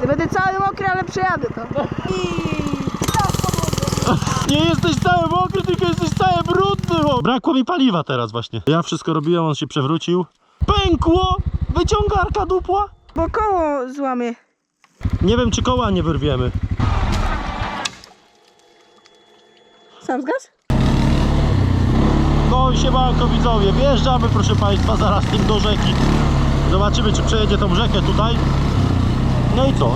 Ty będę cały mokry, ale przejadę to. Nie jesteś cały mokry, tylko jesteś cały brudny. Brakło mi paliwa teraz właśnie. Ja wszystko robiłem, on się przewrócił. Pękło! Wyciągarka dupła. Bo koło złamie. Nie wiem, czy koła nie wyrwiemy. Sam zgas? No i siemanko widzowie, wjeżdżamy proszę Państwa zaraz tym do rzeki. Zobaczymy czy przejedzie tą rzekę tutaj. No i co?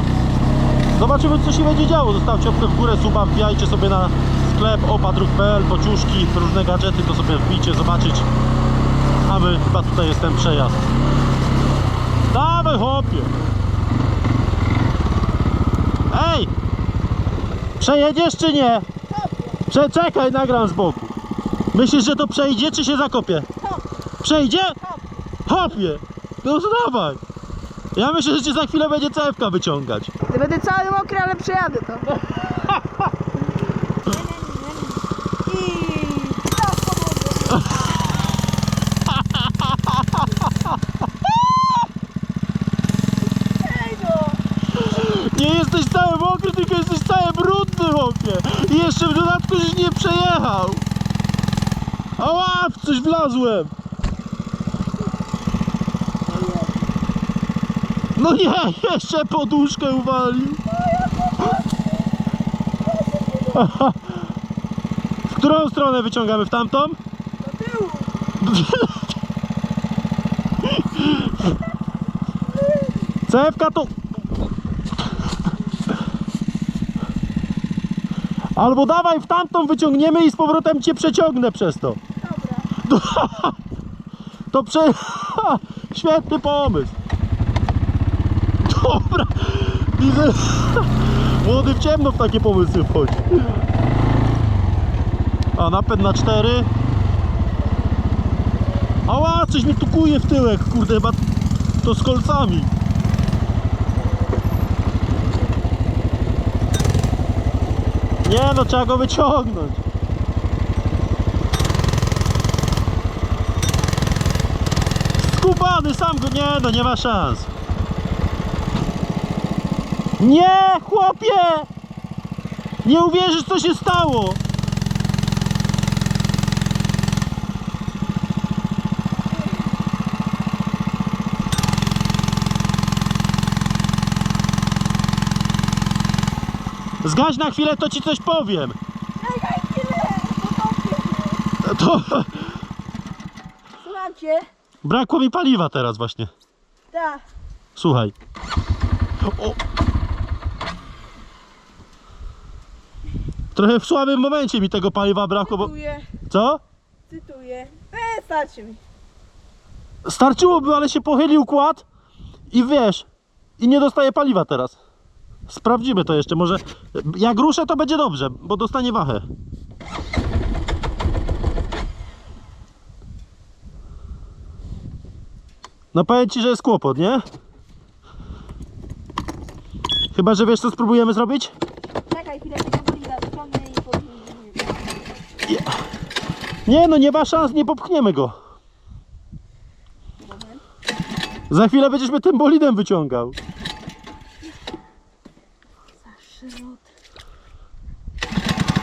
Zobaczymy co się będzie działo. Zostawcie łapkę w górę, suba, wbijajcie sobie na sklep opadruk.pl, pociuszki, różne gadżety, to sobie wbijcie, zobaczyć. A my chyba tutaj jest ten przejazd. Dawaj chłopie! Ej! Przejedziesz czy nie? Przeczekaj, nagram z boku. Myślisz, że to przejdzie, czy się zakopie? Przejdzie? Hopie! No dawaj! Ja myślę, że cię za chwilę będzie cewka wyciągać. Będę cały mokry, ale przejadę to. Nie jesteś cały mokry, tylko jesteś cały brudny, chłopie. I jeszcze w dodatku żeś nie przejechał. Ała, w coś wlazłem. No nie, jeszcze poduszkę uwalił. W którą stronę wyciągamy? W tamtą? Do tyłu. Cewka to... Albo dawaj w tamtą wyciągniemy i z powrotem cię przeciągnę przez to. Dobra. To prze... Świetny pomysł. Dobra. Widzę... Młody w ciemno w takie pomysły wchodzi. A napęd na cztery. Ała, coś mi tukuje w tyłek, kurde, chyba to z kolcami. Nie no, trzeba go wyciągnąć. Skubany, sam go, nie no, nie ma szans. Nie, chłopie! Nie uwierzysz, co się stało. Zgaś na chwilę, to ci coś powiem. To Słuchajcie. brakło mi paliwa teraz właśnie. Tak. Słuchaj. O. Trochę w słabym momencie mi tego paliwa brakło, bo... Cytuję. Co? Cytuję. E, starczy mi. Starczyłoby, ale się pochylił kład i wiesz, i nie dostaje paliwa teraz. Sprawdzimy to jeszcze, może jak ruszę to będzie dobrze, bo dostanie wachę. No powiem Ci, że jest kłopot, nie? Chyba, że wiesz co spróbujemy zrobić? Czekaj chwilę, bolida wyciągnę i powiem. Nie no, nie ma szans, nie popchniemy go. Za chwilę będziesz mnie tym bolidem wyciągał.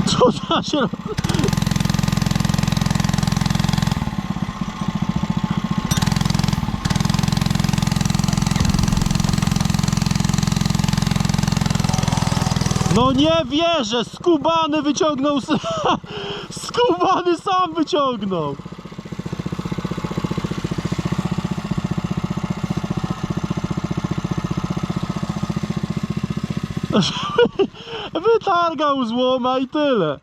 Co za środ... No nie wierzę, skubany wyciągnął Skubany sam wyciągnął. Wytargał złoma i tyle.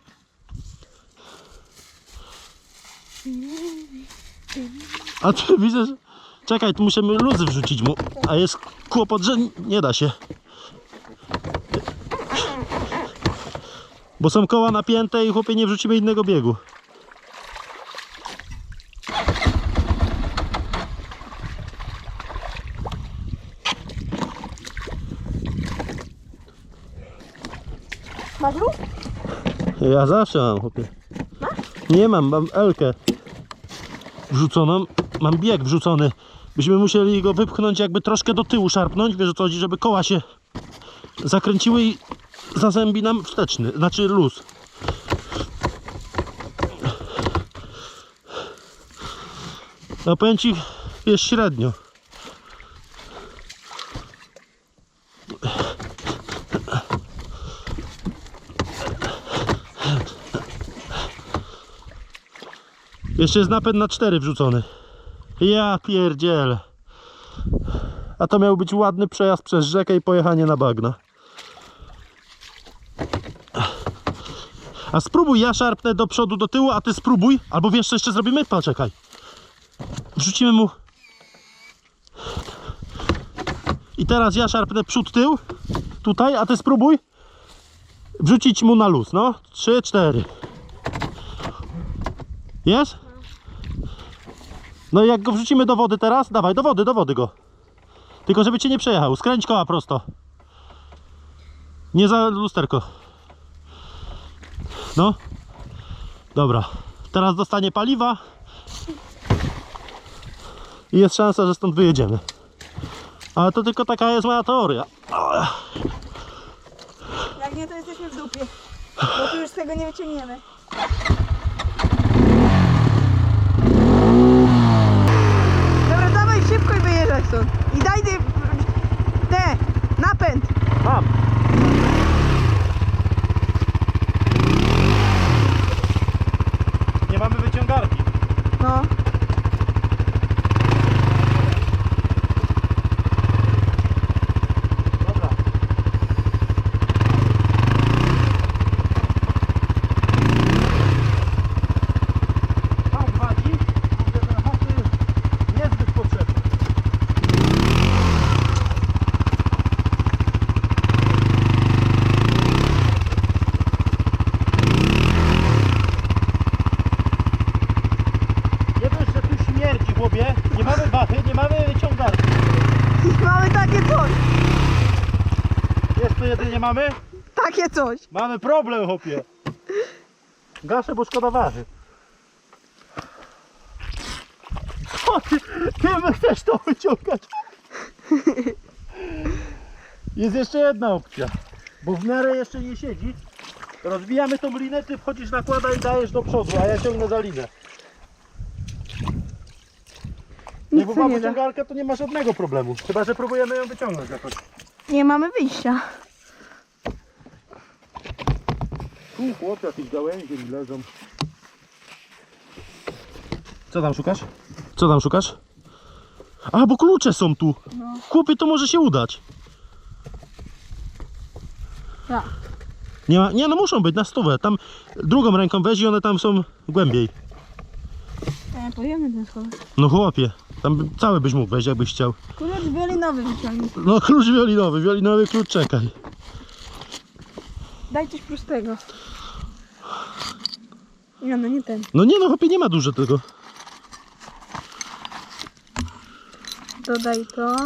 A ty widzę, że... Czekaj, tu musimy luzy wrzucić mu. A jest kłopot, że nie da się. Bo są koła napięte i chłopie nie wrzucimy innego biegu. Masz luz? Ja zawsze mam, chłopie. Nie mam, mam Elkę wrzuconą. Mam bieg wrzucony. Byśmy musieli go wypchnąć jakby troszkę do tyłu szarpnąć, wiesz o co chodzi, żeby koła się zakręciły i zazębi nam wsteczny, znaczy luz. No powiem ci, jest średnio. Jeszcze jest napęd na 4 wrzucony. Ja pierdzielę. A to miał być ładny przejazd przez rzekę i pojechanie na bagna. A spróbuj, ja szarpnę do przodu, do tyłu, a ty spróbuj. Albo wiesz co jeszcze zrobimy? Poczekaj. Wrzucimy mu. I teraz ja szarpnę przód, tył. Tutaj, a ty spróbuj. Wrzucić mu na luz, no. Trzy, cztery. Jest? No i jak go wrzucimy do wody teraz, dawaj, do wody, do wody go. Tylko żeby cię nie przejechał. Skręć koła prosto. Nie za lusterko. No. Dobra. Teraz dostanie paliwa. I jest szansa, że stąd wyjedziemy. Ale to tylko taka jest moja teoria. Jak nie, to jesteśmy w dupie. Bo tu już z tego nie wyciągniemy. Dobra, dawaj szybko i wyjeżdżaj stąd. I daj ty... te, napęd. Mam. Nie mamy wyciągarki. No. Dobra. Tak, wadzi. Mówię, ten hasy niezbyt potrzebny. Nie wiesz, że tu śmierdzi, chłopie. Nie mamy wachy, nie mamy wyciągarki. I mamy takie coś. Jest to jedynie mamy? Takie coś. Mamy problem, chłopie. Gaszę, bo szkoda waży. Co ty, ty my chcesz to wyciągać? Jest jeszcze jedna opcja, bo w miarę jeszcze nie siedzi. Rozwijamy tą linę, ty wchodzisz nakłada i dajesz do przodu, a ja ciągnę za linę. Nie, Nic bo to ma nie da. wyciągarkę, to nie ma żadnego problemu. Chyba, że próbujemy ją wyciągnąć jakoś. Nie mamy wyjścia. Tu chłopie, jakieś gałęzie mi leżą. Co tam szukasz? Co tam szukasz? A, bo klucze są tu. No. Chłopie, to może się udać. Tak. Nie, ma, nie, no muszą być na stówę. Tam drugą ręką weź i one tam są głębiej. E, pojemy ten schowek. No chłopie, tam by- cały byś mógł wejść, jakbyś chciał. Klucz wiolinowy wyciągnij. No klucz wiolinowy, wiolinowy klucz, czekaj. Daj coś prostego. Nie, no nie ten. No nie no, chłopie, nie ma dużo tego. Dodaj to.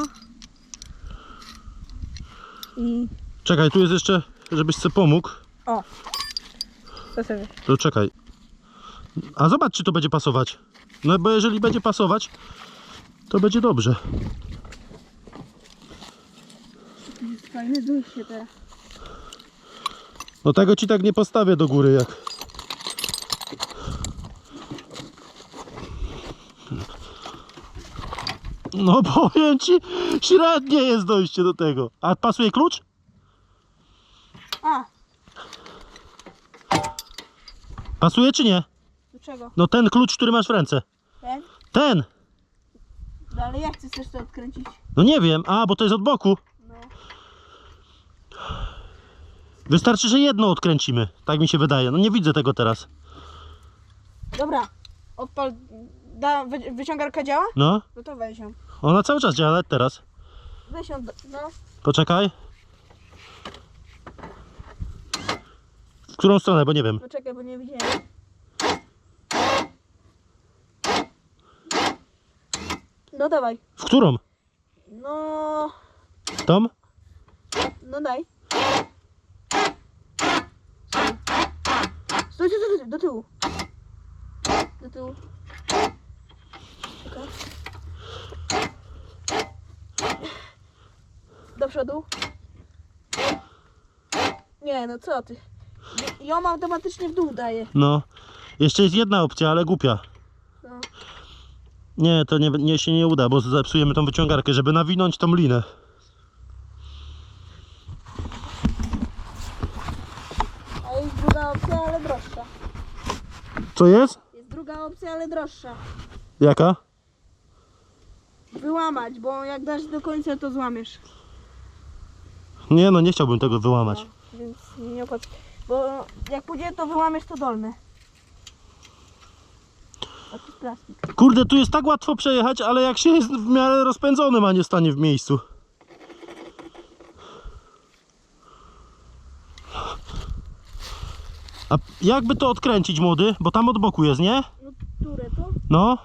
I... Czekaj, tu jest jeszcze, żebyś sobie pomógł. O. To sobie. To czekaj. A zobacz, czy to będzie pasować. No bo jeżeli będzie pasować, to będzie dobrze. Jest fajny dujście teraz. No tego ci tak nie postawię do góry jak. No powiem ci, średnie jest dojście do tego. A pasuje klucz? A, Pasuje czy nie? do czego? No ten klucz, który masz w ręce. Ten? Ten! No ale jak chcesz to odkręcić? No nie wiem. A, bo to jest od boku. No. Wystarczy, że jedno odkręcimy. Tak mi się wydaje. No nie widzę tego teraz. Dobra. Odpal... Da, wy, wyciągarka działa? No, No to weź ją. ona cały czas działa, nawet teraz. Weź ją, no. Poczekaj. W którą stronę, bo nie wiem. Poczekaj, bo nie widziałem. No dawaj. W którą? No... Tom? No daj. Stój, do tyłu. Do tyłu. Do przodu. Nie, no co ty. Ją automatycznie w dół daje. No. Jeszcze jest jedna opcja, ale głupia. No. Nie, to nie, nie się nie uda, bo zepsujemy tą wyciągarkę, żeby nawinąć tą linę. A jest druga opcja, ale droższa. Co jest? Jest druga opcja, ale droższa. Jaka? Wyłamać, bo jak dasz do końca, to złamiesz. Nie no, nie chciałbym tego wyłamać. No, więc nie opłaca. Bo jak pójdzie, to wyłamiesz to dolne. A to jest plastik. Kurde, tu jest tak łatwo przejechać, ale jak się jest w miarę rozpędzonym, a nie stanie w miejscu. A jakby to odkręcić, młody? Bo tam od boku jest, nie? No, które to? No.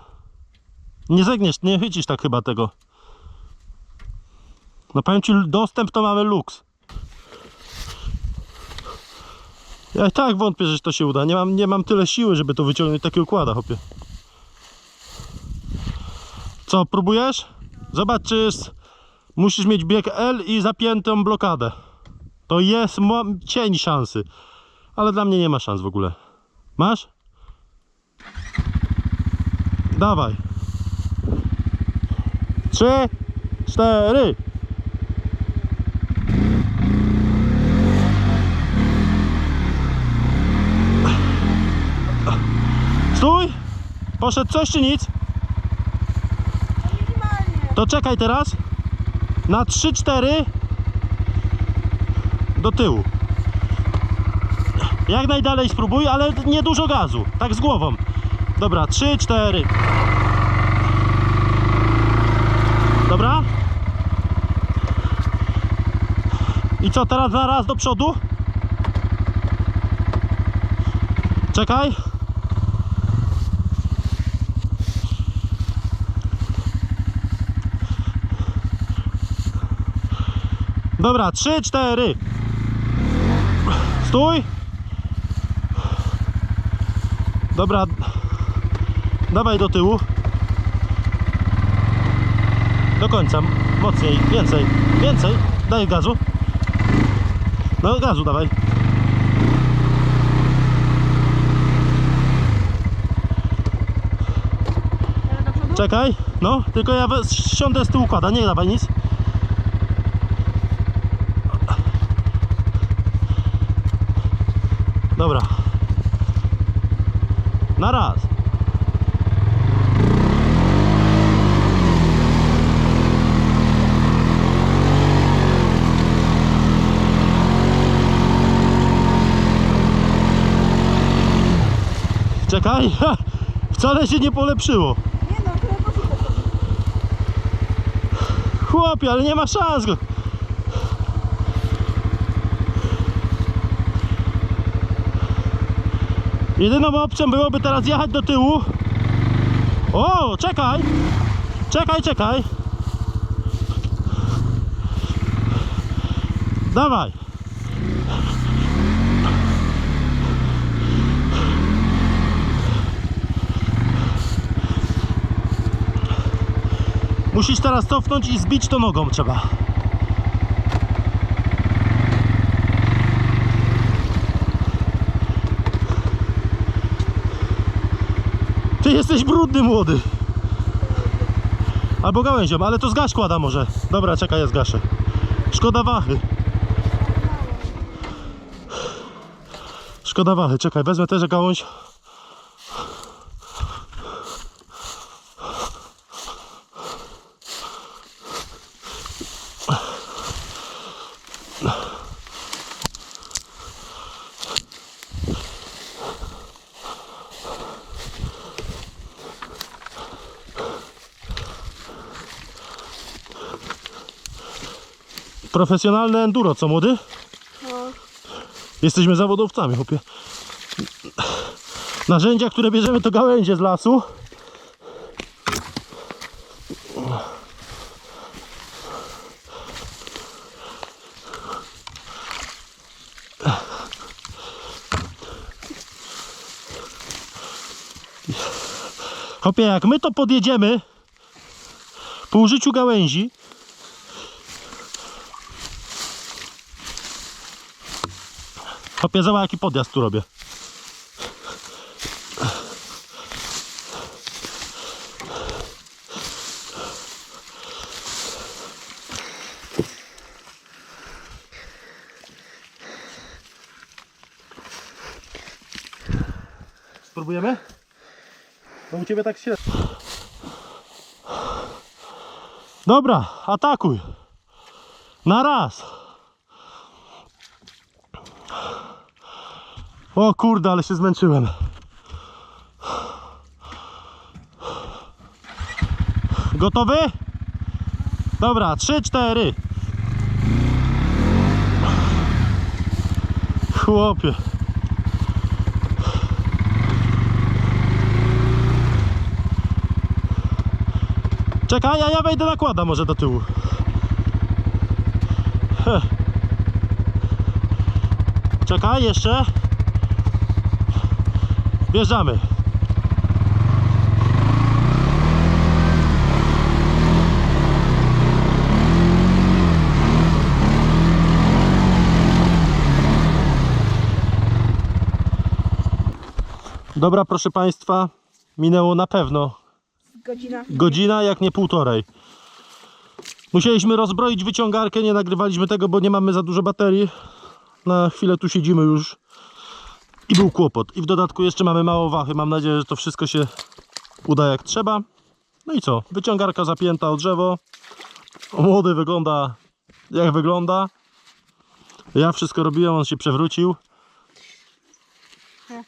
Nie zegniesz, nie chycisz tak chyba tego. No powiem ci, dostęp to mamy luks. Ja i tak wątpię, że to się uda. Nie mam, nie mam tyle siły, żeby to wyciągnąć takie układa, hopie. Co, próbujesz? Zobacz, czy jest... Musisz mieć bieg L i zapiętą blokadę. To jest cień szansy. Ale dla mnie nie ma szans w ogóle. Masz? Dawaj. Trzy, cztery. Stój! Poszedł coś czy nic? To czekaj teraz. Na 3-4 do tyłu. Jak najdalej spróbuj, ale nie dużo gazu. Tak z głową. Dobra, 3-4. Dobra? I co teraz na raz do przodu? Czekaj. Dobra, 3, 4. Stój. Dobra. Dawaj do tyłu. Do końca. Mocniej, więcej, więcej. Daj gazu. No gazu dawaj. Czekaj. No, tylko ja siądę z tyłu układa. Nie dawaj nic. Dobra. Na raz. Czekaj. Wcale się nie polepszyło. Nie no. Chłopie, ale nie ma szans go. Jedyną opcją byłoby teraz jechać do tyłu. O, czekaj. Czekaj, czekaj. Dawaj. Musisz teraz cofnąć i zbić to nogą trzeba. Ty jesteś brudny młody. Albo gałęzią, ale to zgaś kłada może. Dobra, czekaj, ja zgaszę. Szkoda wachy. Szkoda wachy, czekaj, wezmę też gałąź. Profesjonalne enduro, co młody? No. Jesteśmy zawodowcami, chłopie. Narzędzia, które bierzemy to gałęzie z lasu. Chłopie, jak my to podjedziemy po użyciu gałęzi, Hopie, zobacz jaki podjazd tu robię. Spróbujemy? No u Ciebie tak się... Dobra, atakuj. Na raz. O kurde, ale się zmęczyłem. Gotowy? Dobra, trzy, cztery. Chłopie. Czekaj, ja wejdę nakłada może do tyłu. Heh. Czekaj, jeszcze. Wjeżdżamy. Dobra, proszę Państwa, minęło na pewno Godzina. Godzina, jak nie półtorej. Musieliśmy rozbroić wyciągarkę, nie nagrywaliśmy tego, bo nie mamy za dużo baterii. Na chwilę tu siedzimy już i był kłopot. I w dodatku jeszcze mamy mało wachy. Mam nadzieję, że to wszystko się uda jak trzeba. No i co? Wyciągarka zapięta o drzewo. Młody wygląda jak wygląda. Ja wszystko robiłem, on się przewrócił. Tak.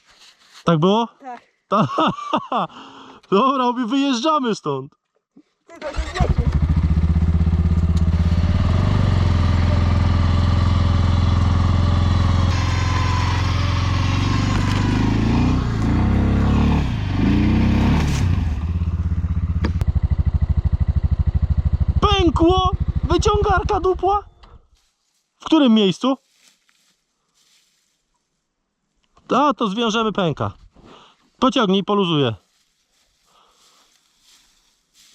Tak było? Tak. Ta, Dobra, obie wyjeżdżamy stąd. Tylko Pękło! Wyciągarka dupła? W którym miejscu? A, to zwiążemy pęka. Pociągnij, poluzuje.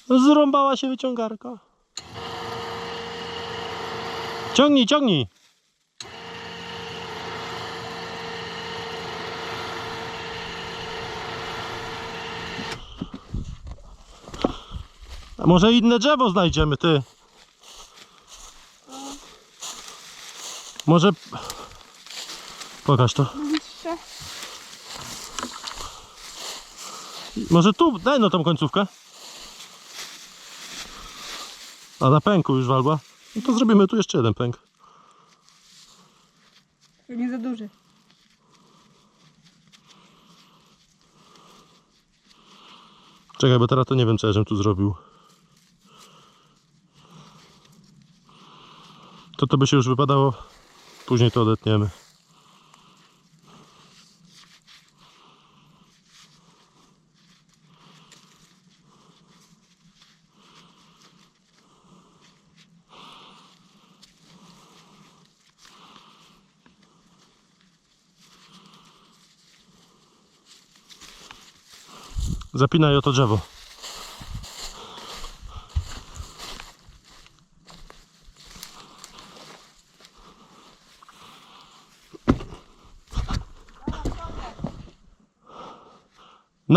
Zrąbała się wyciągarka. Ciągnij, ciągnij. A może inne drzewo znajdziemy, ty? Może... Pokaż to. Może tu, daj no tą końcówkę. A na pęku już walba. No to zrobimy tu jeszcze jeden pęk. Nie za duży. Czekaj, bo teraz to nie wiem co ja tu zrobił. To to by się już wypadało. Później to odetniemy. Zapinaj o to drzewo.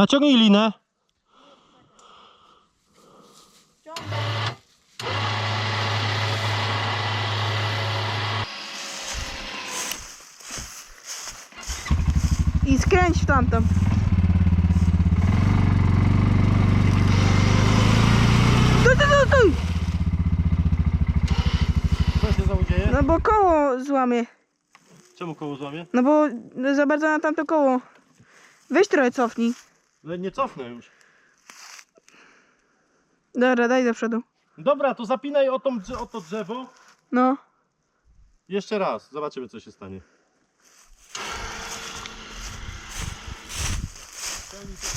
Naciągnij linę. I skręć w tamtą. Tuj, tuj, tuj, tuj! Co się znowu dzieje? No bo koło złamie. Czemu koło złamie? No bo za bardzo na tamto koło. Weź trochę cofnij. Ale nie cofnę już. Dobra, daj do przodu. Dobra, to zapinaj o, tą, drze- o to drzewo. No. Jeszcze raz. Zobaczymy co się stanie.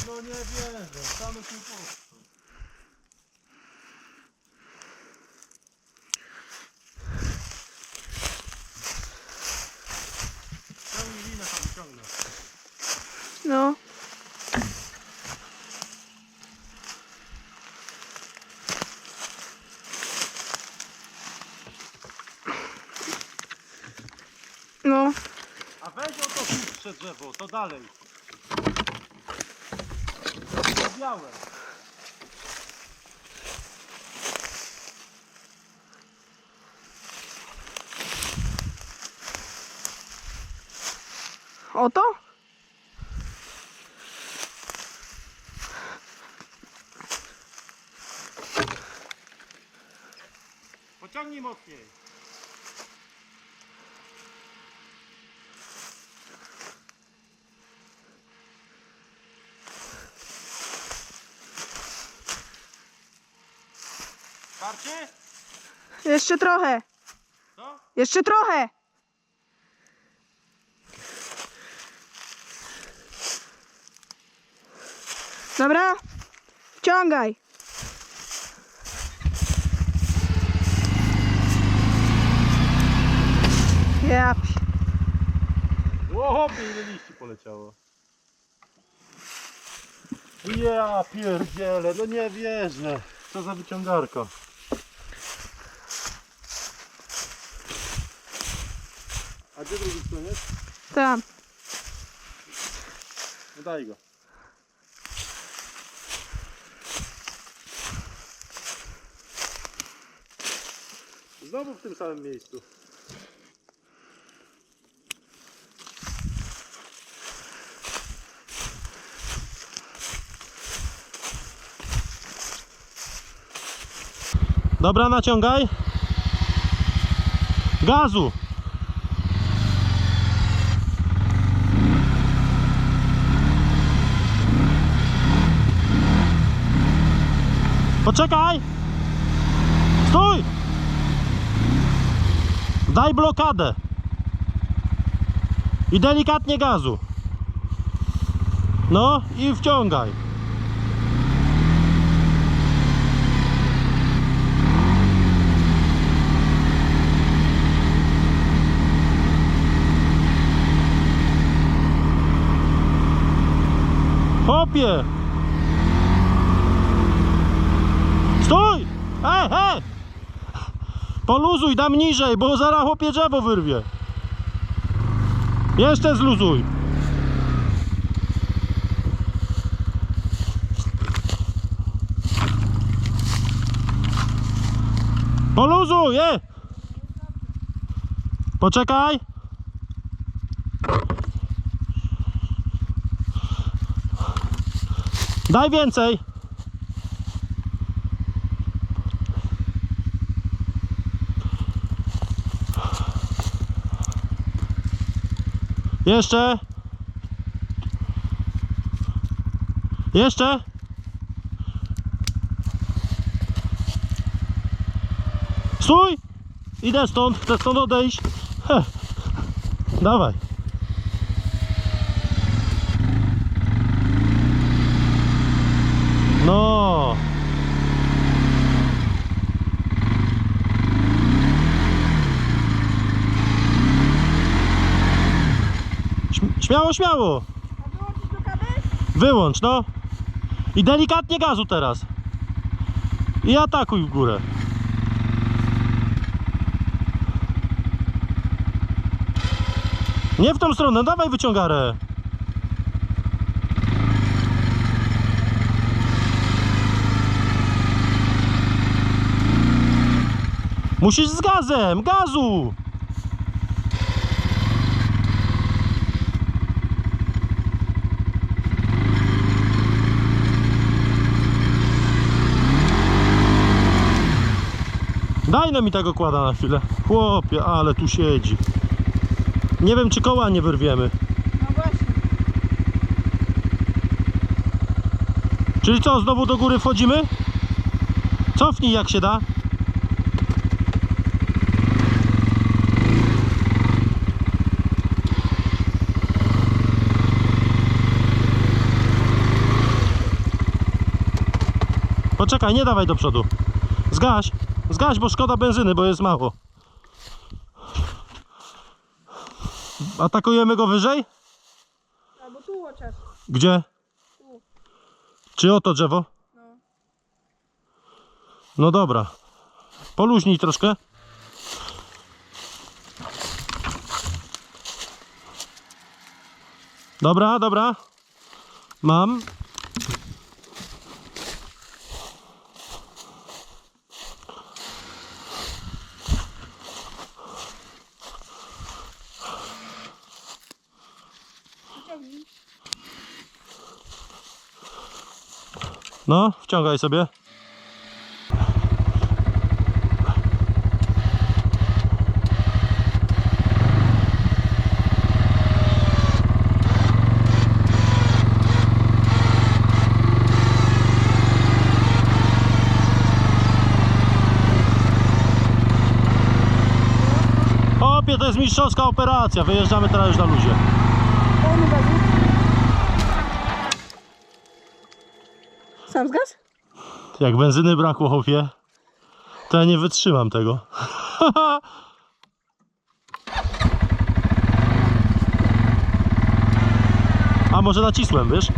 No nie wierzę. Same kłopoty. Ciągnij linę tam, ciągnę. No. No. A weź o to chustsze drzewo, to dalej. To białe. Oto? Pociągnij mocniej. Jeszcze trochę. Co? Jeszcze trochę. Dobra? Wciągaj. Ja pi- O, ile liści poleciało. Ja pierdzielę, no nie wierzę. Co za wyciągarka. A gdzie drugi koniec? Tam. No daj go. Znowu w tym samym miejscu. Dobra, naciągaj. Gazu. Poczekaj! Stój! Daj blokadę. I delikatnie gazu. No i wciągaj. Hopie! Stój! Hej, hej! Poluzuj, dam niżej, bo zaraz chłopie drzewo wyrwie. Jeszcze zluzuj. Poluzuj, e! Poczekaj. Daj więcej. Jeszcze. Jeszcze. Stój! Idę stąd, chcę stąd odejść. Heh. Dawaj. No. Śm- Śmiało, śmiało. A wyłączyć blokadę? Wyłącz, no. I delikatnie gazu teraz. I atakuj w górę. Nie w tą stronę, dawaj wyciągarę. Musisz z gazem, gazu! Daj nam mi tego kłada na chwilę. Chłopie, ale tu siedzi. Nie wiem, czy koła nie wyrwiemy. No właśnie. Czyli co, znowu do góry wchodzimy? Cofnij jak się da. Poczekaj, nie dawaj do przodu. Zgaś, zgaś, bo szkoda benzyny, bo jest mało. Atakujemy go wyżej? Albo tu chociaż. Gdzie? Tu. Czy oto drzewo? No. No dobra. Poluźnij troszkę. Dobra, dobra. Mam. No, wciągaj sobie. Opie, to jest mistrzowska operacja. Wyjeżdżamy teraz już na luzie. Dajmy gazu. Sam zgas? Jak benzyny brakło, chłopie, to ja nie wytrzymam tego. A może nacisłem, wiesz?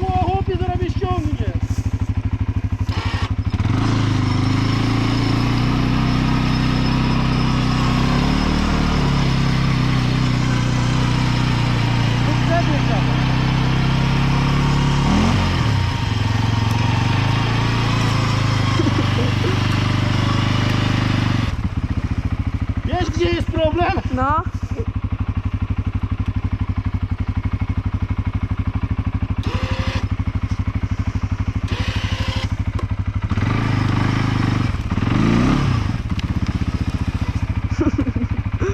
Ło, chłopie, zaraz mnie ściągnie. Wiesz gdzie jest problem? No.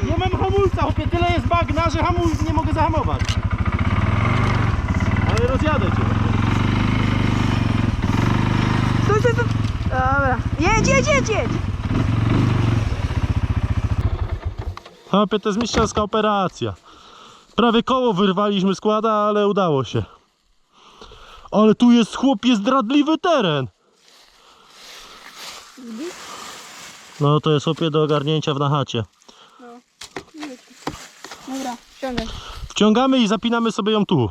Nie chłopie, tyle jest bagna, że hamulc nie mogę zahamować. Ale rozjadę cię. Stój, stój, stój. Dobra. Jedź, jedź, jedź, jedź. Chłopie, to jest mistrzowska operacja. Prawie koło wyrwaliśmy składa, ale udało się. Ale tu jest chłopie zdradliwy teren. No to jest chłopie do ogarnięcia w nachacie. Wciągamy i zapinamy sobie ją tu.